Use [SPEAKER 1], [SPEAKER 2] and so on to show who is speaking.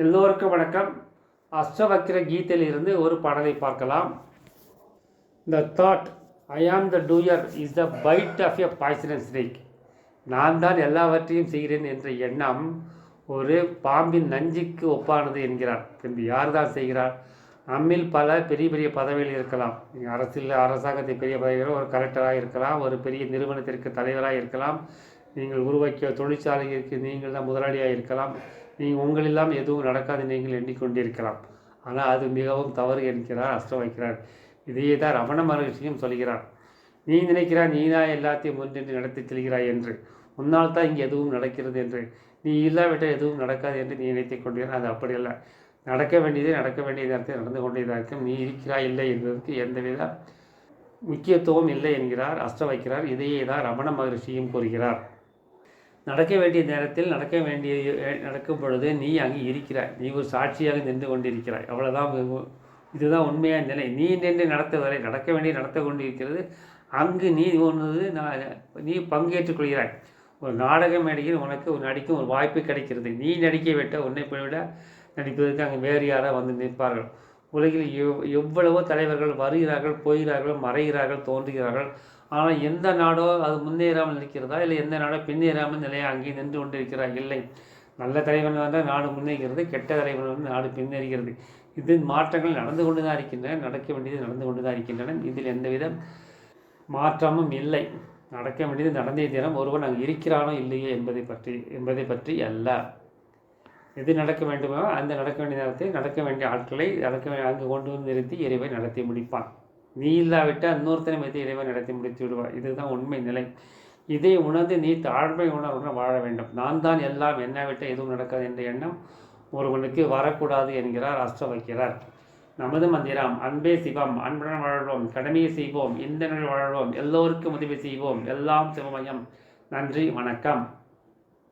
[SPEAKER 1] எல்லோருக்கும் வணக்கம். அஷ்டவக்கிர கீதையிலிருந்து ஒரு பாடலை பார்க்கலாம். The thought I am the doer is the bite of a poisonous snake நான் தான் எல்லாவற்றையும் செய்கிறேன் என்ற எண்ணம் ஒரு பாம்பின் நஞ்சுக்கு ஒப்பானது என்கிறார். பின்பு யார் தான் செய்கிறார்? நம்மில் பல பெரிய பெரிய பதவிகள் இருக்கலாம். அரசில் அரசியல் பெரிய பதவிகள் ஒரு கலெக்டராக இருக்கலாம் ஒரு பெரிய நிறுவனத்திற்கு தலைவராக இருக்கலாம். நீங்கள் உருவாக்கிய தொழிற்சாலைக்கு நீங்கள் தான் முதலாளியாக இருக்கலாம். நீங்கள் உங்களெல்லாம் எதுவும் நடக்காது நீங்கள் எண்ணிக்கொண்டிருக்கலாம். ஆனால் அது மிகவும் தவறு என்கிறார் அஷ்டம் வைக்கிறார். இதையே தான் ரமண மகர்ஷியும் சொல்கிறார். நீ நினைக்கிறாய் நீ தான் எல்லாத்தையும் முன்னின்று நடத்தி செல்கிறாய் என்று. உன்னால் தான் இங்கே எதுவும் நடக்கிறது என்று. நீ இல்லாவிட்டால் எதுவும் நடக்காது என்று நீ நினைத்துக் கொண்டிருந்தால் அது அப்படியல்ல நடக்க வேண்டியதே நடக்க வேண்டிய நேரத்தில் நடந்து கொண்டேதான் இருக்கும் நீ இருக்கிறாய் இல்லை என்பதற்கு எந்தவித முக்கியத்துவம் இல்லை என்கிறார் அஷ்ட வைக்கிறார். இதையே தான் ரமண மகர்ஷியும் கூறுகிறார். நடக்க வேண்டிய நேரத்தில் நடக்க வேண்டிய நடக்கும் பொழுது நீ அங்கே இருக்கிறாய். நீ ஒரு சாட்சியாக நின்று கொண்டிருக்கிறாய். அவ்வளோதான் இதுதான் உண்மையான நிலை. நீ நின்று நடத்துவதை நடக்க வேண்டிய நடத்த கொண்டிருக்கிறது அங்கு நீ ஒன்று நான் நீ பங்கேற்றுக் கொள்கிறாய். ஒரு நாடக மேடையில் உனக்கு ஒரு நடிக்கும் ஒரு வாய்ப்பு கிடைக்கிறது. நீ நடிக்க விட்ட உன்னை விட நடிப்பதற்கு அங்கே வேறு யாராக வந்து நிற்பார்கள். உலகில் எவ் எவ்வளவோ தலைவர்கள் வருகிறார்கள் போகிறார்கள் மறைகிறார்கள் தோன்றுகிறார்கள். ஆனால் எந்த நாடோ அது முன்னேறாமல் நிற்கிறதா இல்லை எந்த நாடோ பின்னேறாமல் நிலையாக அங்கே நின்று கொண்டிருக்கிறா இல்லை. நல்ல தலைவன் வந்தால் நாடு முன்னேறுகிறது கெட்ட தலைவன் வந்து நாடு பின்னேறுகிறது. இது மாற்றங்கள் நடந்து கொண்டு தான் இருக்கின்றன நடக்க வேண்டியது நடந்து கொண்டு தான் இருக்கின்றன. இதில் எந்தவித மாற்றமும் இல்லை. நடக்க வேண்டியது நடந்தே தினம் ஒருவன் அங்கே இருக்கிறானோ இல்லையோ என்பதை பற்றி என்பதை பற்றி அல்ல. எது நடக்க வேண்டுமோ அந்த நடக்க வேண்டிய நேரத்தில் நடக்க வேண்டிய ஆட்களை நடக்க அங்கு கொண்டு வந்து நிறுத்தி இறைவை நடத்தி முடிப்பான். நீ இல்லாவிட்டால் இன்னொருத்தனை வைத்து இறைவன் நடத்தி முடித்து விடுவார். இதுதான் உண்மை நிலை. இதை உணர்ந்து நீ தாழ்மை உணர்வுடன் வாழ வேண்டும். நான் தான் எல்லாம் என்ன விட்டு எதுவும் நடக்காது என்ற எண்ணம் ஒருவனுக்கு வரக்கூடாது என்கிறார் அஷ்ட வைக்கிறார் நமது மந்திரம் அன்பே சிவம் அன்புடன் வாழ்வோம் கடமையை செய்வோம் இந்த வாழ்வோம் எல்லோருக்கும் உதவி செய்வோம். எல்லாம் சிவமயம். நன்றி வணக்கம்.